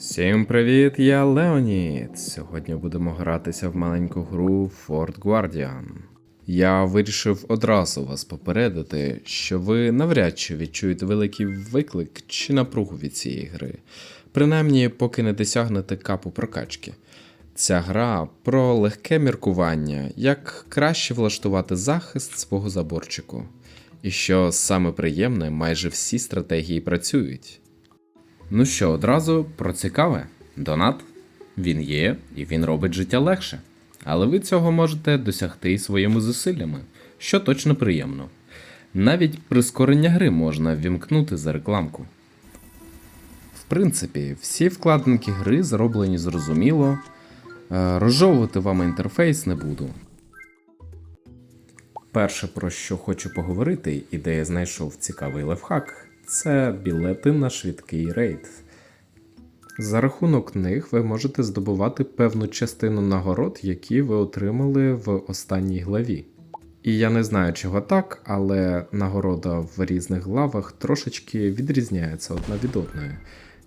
Всім привіт, я Леонід. Сьогодні будемо гратися в маленьку гру Fort Guardian. Я вирішив одразу вас попередити, що ви навряд чи відчуєте великий виклик чи напругу від цієї гри, принаймні поки не досягнете капу прокачки. Ця гра про легке міркування, як краще влаштувати захист свого заборчику. І що саме приємне, майже всі стратегії працюють. Ну що, одразу про цікаве. Донат. Він є і він робить життя легше. Але ви цього можете досягти і своїми зусиллями, що точно приємно. Навіть прискорення гри можна ввімкнути за рекламку. В принципі, всі вкладинки гри зроблені зрозуміло. Е, Розжовувати вам інтерфейс не буду. Перше, про що хочу поговорити, і де я знайшов цікавий лайфхак, це білети на швидкий рейд. За рахунок них ви можете здобувати певну частину нагород, які ви отримали в останній главі. І я не знаю, чого так, але нагорода в різних главах трошечки відрізняється одна від одної.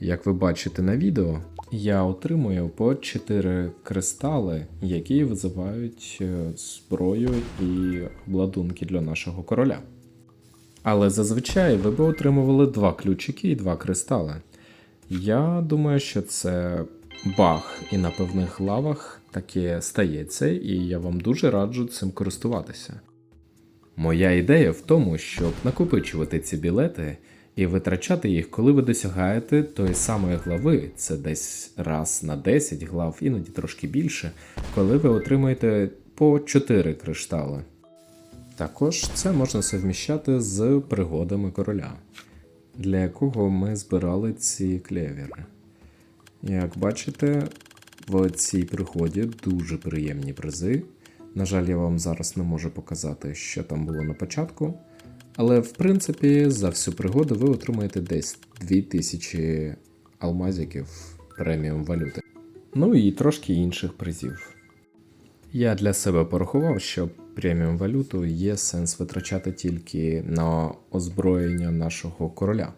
Як ви бачите на відео, я отримую по 4 кристали, які визивають е, зброю і обладунки для нашого короля. Але зазвичай ви би отримували два ключики і два кристали. Я думаю, що це баг, і на певних лавах таке стається, і я вам дуже раджу цим користуватися. Моя ідея в тому, щоб накопичувати ці білети і витрачати їх, коли ви досягаєте тої самої глави, це десь раз на 10 глав, іноді трошки більше, коли ви отримаєте по 4 криштали. Також це можна совміщати з пригодами короля, для якого ми збирали ці клевери. Як бачите, в цій пригоді дуже приємні призи. На жаль, я вам зараз не можу показати, що там було на початку. Але в принципі, за всю пригоду ви отримаєте десь 2000 алмазиків преміум валюти. Ну і трошки інших призів. Я для себе порахував, що преміум валюту є сенс витрачати тільки на озброєння нашого короля.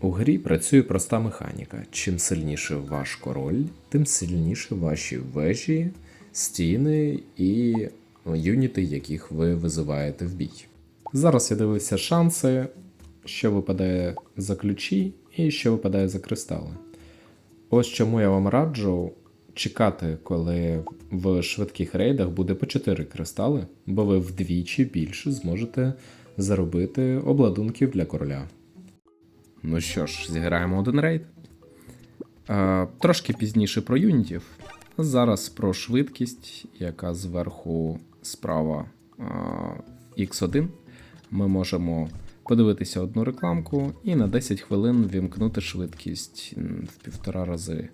У грі працює проста механіка. Чим сильніше ваш король, тим сильніше ваші вежі, стіни і ну, юніти, яких ви визиваєте в бій. Зараз я дивився шанси, що випадає за ключі і що випадає за кристали. Ось чому я вам раджу чекати, коли в швидких рейдах буде по 4 кристали, бо ви вдвічі більше зможете заробити обладунків для короля. Ну що ж, зіграємо один рейд. Е, трошки пізніше про юнітів. Зараз про швидкість, яка зверху справа е, X1. Ми можемо подивитися одну рекламку і на 10 хвилин вімкнути швидкість в півтора рази.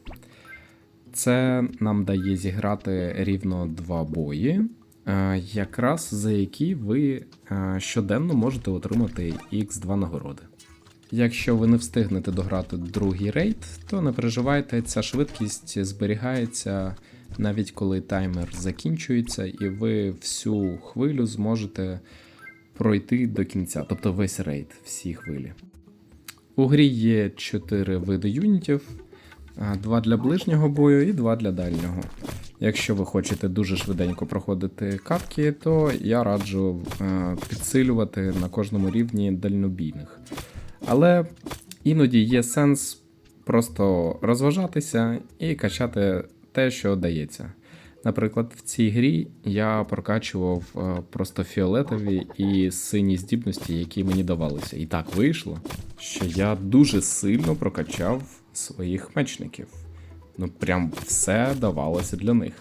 Це нам дає зіграти рівно два бої, е, якраз за які ви е, щоденно можете отримати X2 нагороди. Якщо ви не встигнете дограти другий рейд, то не переживайте, ця швидкість зберігається навіть коли таймер закінчується, і ви всю хвилю зможете пройти до кінця, тобто весь рейд, всі хвилі. У грі є 4 види юнітів: два для ближнього бою і два для дальнього. Якщо ви хочете дуже швиденько проходити катки, то я раджу е, підсилювати на кожному рівні дальнобійних. Але іноді є сенс просто розважатися і качати те, що дається. Наприклад, в цій грі я прокачував е, просто фіолетові і сині здібності, які мені давалися. І так вийшло, що я дуже сильно прокачав своїх мечників. Ну, прям все давалося для них.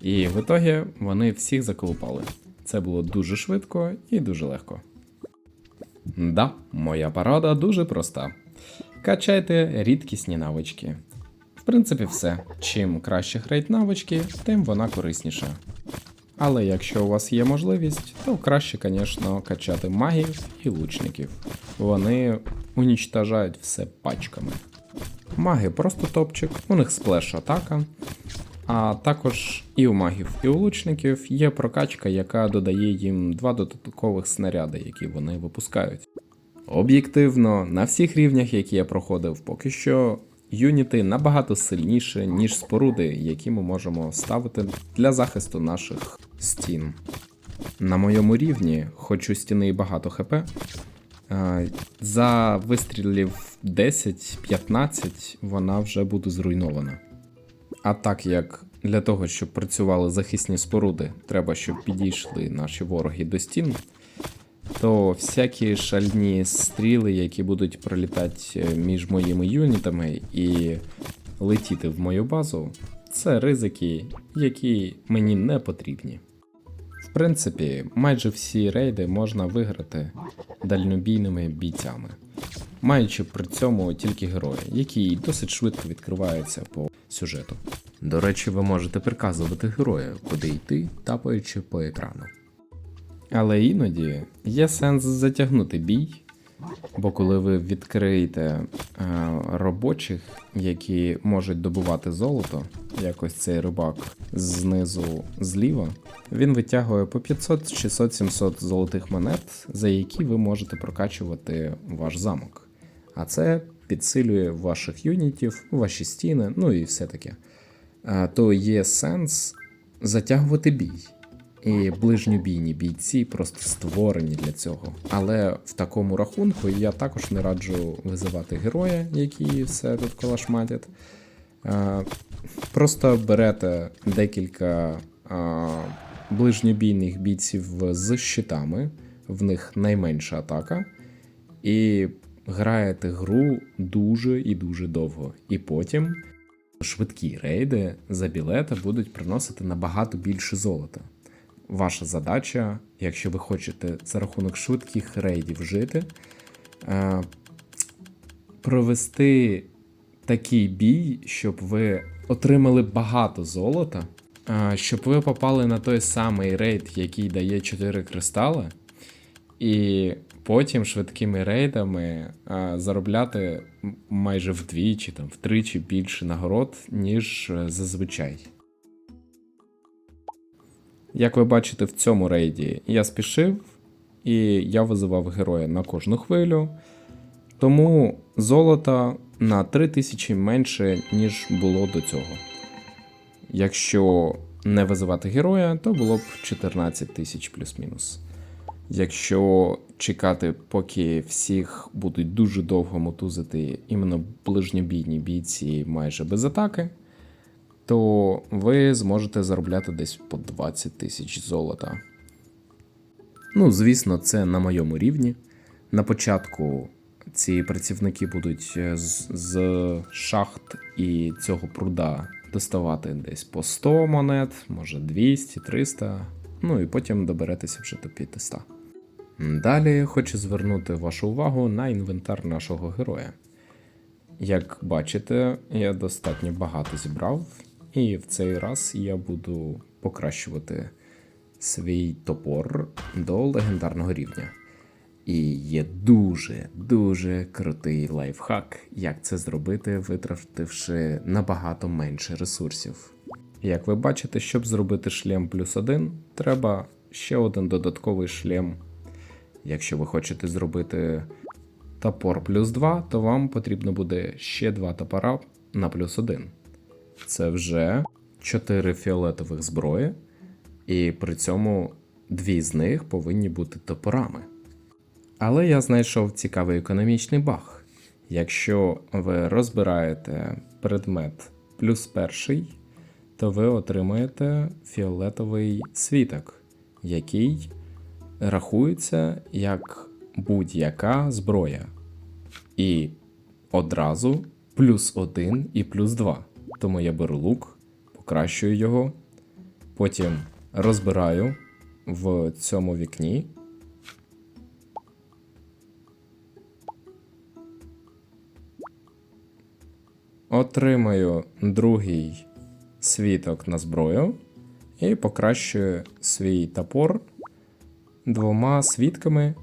І в ітогі вони всіх заколупали. Це було дуже швидко і дуже легко. Да, моя порада дуже проста. Качайте рідкісні навички. В принципі, все. Чим краще грейт навички, тим вона корисніша. Але якщо у вас є можливість, то краще, звісно, качати магів і лучників. Вони унічтажають все пачками. Маги просто топчик, у них сплеш атака. А також і у магів, і у лучників є прокачка, яка додає їм два додаткових снаряди, які вони випускають. Об'єктивно, на всіх рівнях, які я проходив, поки що юніти набагато сильніше, ніж споруди, які ми можемо ставити для захисту наших стін. На моєму рівні, хоч у стіни і багато хп, за вистрілів 10-15 вона вже буде зруйнована. А так як для того, щоб працювали захисні споруди, треба, щоб підійшли наші вороги до стін, то всякі шальні стріли, які будуть пролітати е, між моїми юнітами і летіти в мою базу, це ризики, які мені не потрібні. Принципі, майже всі рейди можна виграти дальнобійними бійцями, маючи при цьому тільки героя, який досить швидко відкривається по сюжету. До речі, ви можете приказувати герою, куди йти, тапаючи по екрану. Але іноді є сенс затягнути бій, бо коли ви відкриєте е, робочих, які можуть добувати золото, якось цей рибак знизу зліва, він витягує по 500, 600, 700 золотих монет, за які ви можете прокачувати ваш замок. А це підсилює ваших юнітів, ваші стіни, ну і все таке. Е, То є сенс затягувати бій. І ближньобійні бійці просто створені для цього. Але в такому рахунку я також не раджу визивати героя, які все тут колашматять. Е, Просто берете декілька е, ближньобійних бійців з щитами, в них найменша атака, і граєте гру дуже і дуже довго. І потім швидкі рейди за білети будуть приносити набагато більше золота ваша задача, якщо ви хочете за рахунок швидких рейдів жити, е, провести такий бій, щоб ви отримали багато золота, е, щоб ви попали на той самий рейд, який дає 4 кристали, і потім швидкими рейдами е, заробляти майже вдвічі, там, втричі більше нагород, ніж зазвичай. Як ви бачите, в цьому рейді я спішив, і я визивав героя на кожну хвилю. Тому золота на 3000 менше, ніж було до цього. Якщо не визивати героя, то було б 14 тисяч плюс-мінус. Якщо чекати, поки всіх будуть дуже довго мотузити іменно ближньобійні бійці майже без атаки, то ви зможете заробляти десь по 20 тисяч золота. Ну, звісно, це на моєму рівні. На початку ці працівники будуть е, з, з шахт і цього пруда доставати десь по 100 монет, може 200, 300, ну і потім доберетеся вже до 500. Далі хочу звернути вашу увагу на інвентар нашого героя. Як бачите, я достатньо багато зібрав, і в цей раз я буду покращувати свій топор до легендарного рівня. І є дуже дуже крутий лайфхак, як це зробити, витративши набагато менше ресурсів. Як ви бачите, щоб зробити шлем плюс один, треба ще один додатковий шлем. Якщо ви хочете зробити топор плюс 2, то вам потрібно буде ще два топора на плюс 1. Це вже 4 фіолетових зброї, і при цьому дві з них повинні бути топорами. Але я знайшов цікавий економічний баг. Якщо ви розбираєте предмет плюс перший, то ви отримаєте фіолетовий світок, який рахується як будь-яка зброя. І одразу плюс один і плюс два. Тому я беру лук, покращую його, потім розбираю в цьому вікні. Отримаю другий світок на зброю і покращую свій топор двома світками,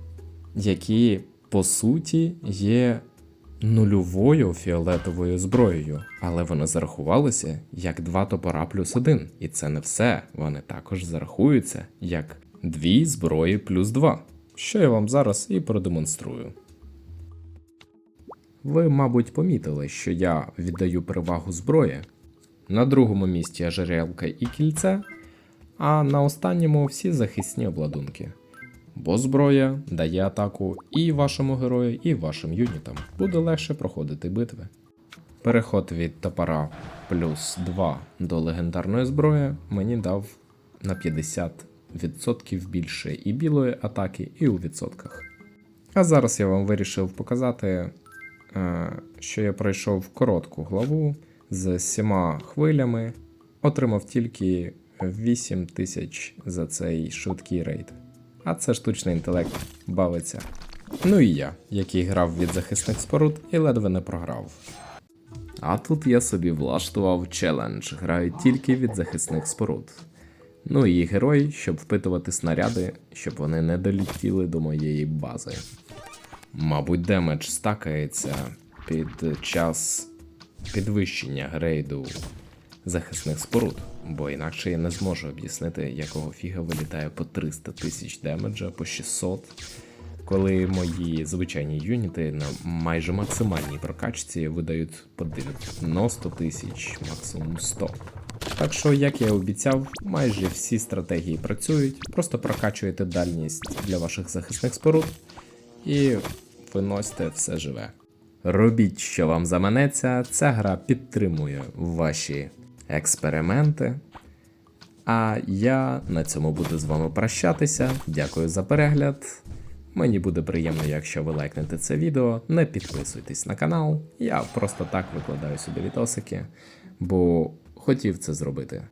які по суті є нульовою фіолетовою зброєю, але вони зарахувалися як два топора плюс один. І це не все. Вони також зарахуються як дві зброї плюс два, що я вам зараз і продемонструю. ви, мабуть, помітили, що я віддаю перевагу зброї. На другому місці ожерелка і кільце, а на останньому всі захисні обладунки. Бо зброя дає атаку і вашому герою, і вашим юнітам. Буде легше проходити битви. Переход від топора плюс 2 до легендарної зброї мені дав на 50% більше і білої атаки, і у відсотках. А зараз я вам вирішив показати, е, що я пройшов коротку главу з сіма хвилями, отримав тільки 8 тисяч за цей швидкий рейд. А це штучний інтелект бавиться. Ну і я, який грав від захисних споруд і ледве не програв. А тут я собі влаштував челендж, граю тільки від захисних споруд. Ну і герой, щоб впитувати снаряди, щоб вони не долетіли до моєї бази. Мабуть, демедж стакається під час підвищення грейду захисних споруд, бо інакше я не зможу об'яснити, якого фіга вилітає по 300 тисяч демеджа, по 600, коли мої звичайні юніти на майже максимальній прокачці видають по 90 тисяч, максимум 100. Так що, як я і обіцяв, майже всі стратегії працюють, просто прокачуєте дальність для ваших захисних споруд і виносьте все живе. Робіть, що вам заманеться, ця гра підтримує ваші експерименти. А я на цьому буду з вами прощатися. Дякую за перегляд. Мені буде приємно, якщо ви лайкнете це відео. Не підписуйтесь на канал. Я просто так викладаю сюди відосики, бо хотів це зробити.